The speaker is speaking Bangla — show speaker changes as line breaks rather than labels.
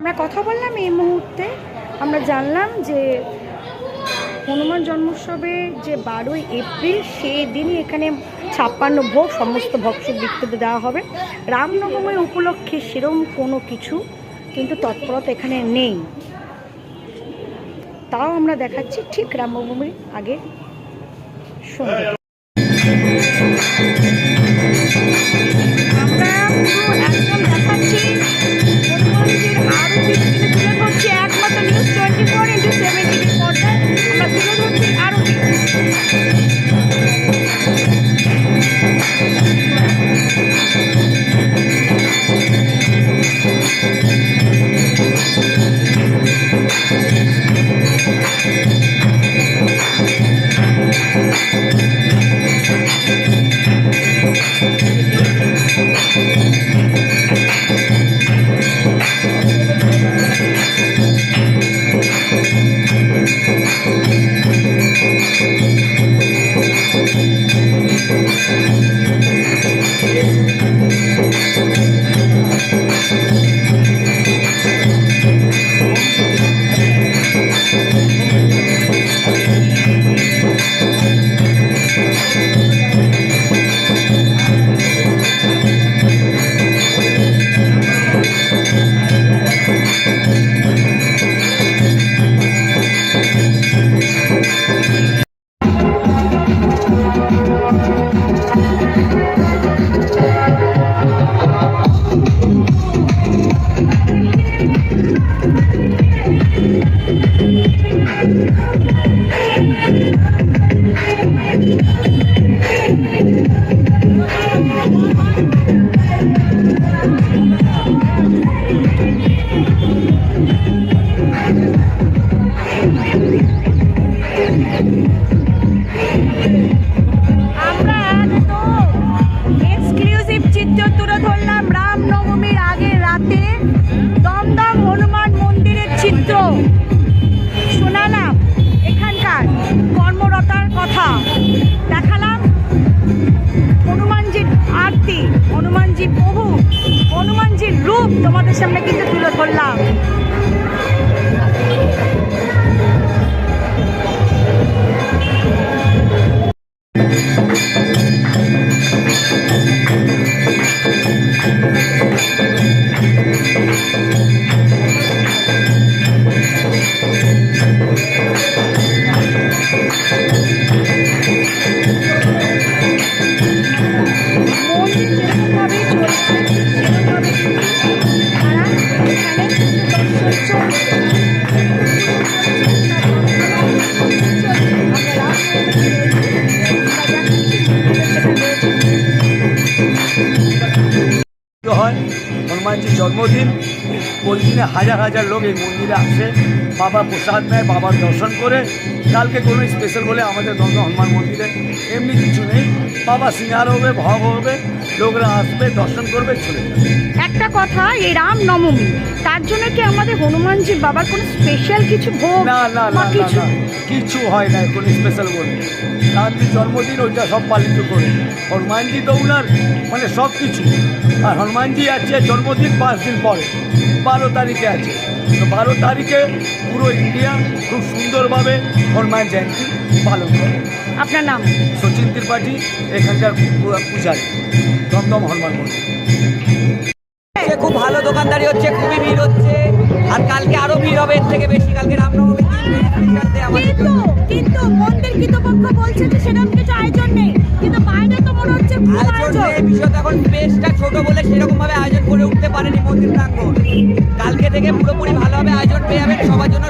আমরা কথা বললাম এই মুহূর্তে। আমরা জানলাম যে হনুমান জন্মোৎসবে যে বারোই এপ্রিল, সেই দিনই এখানে ছাপ্পান্ন ভোগ, সমস্ত ভক্ত বৃত্তিতে দেওয়া হবে। রামনবমী উপলক্ষে সেরম কোনো কিছু কিন্তু তৎপরতা এখানে নেই। তাও আমরা দেখাচ্ছি ঠিক রামনবমীর আগে সন্ধ্যে। ちょっと待って。তুলে ধরলাম রামনবমীর আগে রাতে। দমদম দেখালাম হনুমানজির আরতি হনুমানজির প্রভু হনুমানজির রূপ তোমাদের সামনে কিন্তু তুলে ধরলাম।
হয়। হনুমানজির জন্মদিন। ওই দিনে হাজার হাজার লোক এই মন্দিরে আসে। বাবা প্রসাদ নেয় বাবার দর্শন করে। কালকে কোনো স্পেশাল বলে আমাদের দন্দ হনুমান মন্দিরে এমনি কিছু নেই। বাবা সিঙ্গার হবে ভগ হবে লোকরা আসবে দর্শন করবে চলে যাবে।
একটা কথা এই রাম নবমী তার জন্য কি আমাদের হনুমানজি বাবার কোনো স্পেশাল কিছু ভোগ
না না না
কিছু?
কিছু হয় না কোনো স্পেশাল বলে। তার জন্মদিন ওইটা সব পালিত করে। হনুমানজি তো উনার মানে সব কিছু। আর হনুমানজি আছে জন্মদিন পাঁচ দিন পরে বারো তারিখে আছে। তো বারো তারিখে পুরো ইন্ডিয়া খুব সুন্দরভাবে হনুমান জয়ন্তী পালন করে।
আপনার নাম?
সচিন ত্রিপাঠী এখানকার পূজারী। দমদম হনুমান মন্দির।
খুব ভালো দোকানদারি হচ্ছে খুবই ভিড় হচ্ছে। আর কালকে আরও ভিড় হবে এর থেকে বেশি। কালকে আমাদের
কিন্তু কিন্তু মন্দির কর্তৃপক্ষ বলছে যে সেরকম কিছু আয়োজন নেই। কিন্তু
এখন বেশটা ছোট বলে সেরকম ভাবে আয়োজন করে উঠতে পারেনি মন্দির প্রাঙ্গণ। কালকে থেকে পুরোপুরি ভালোভাবে আয়োজন পেয়ে যাবেন সবার জন্য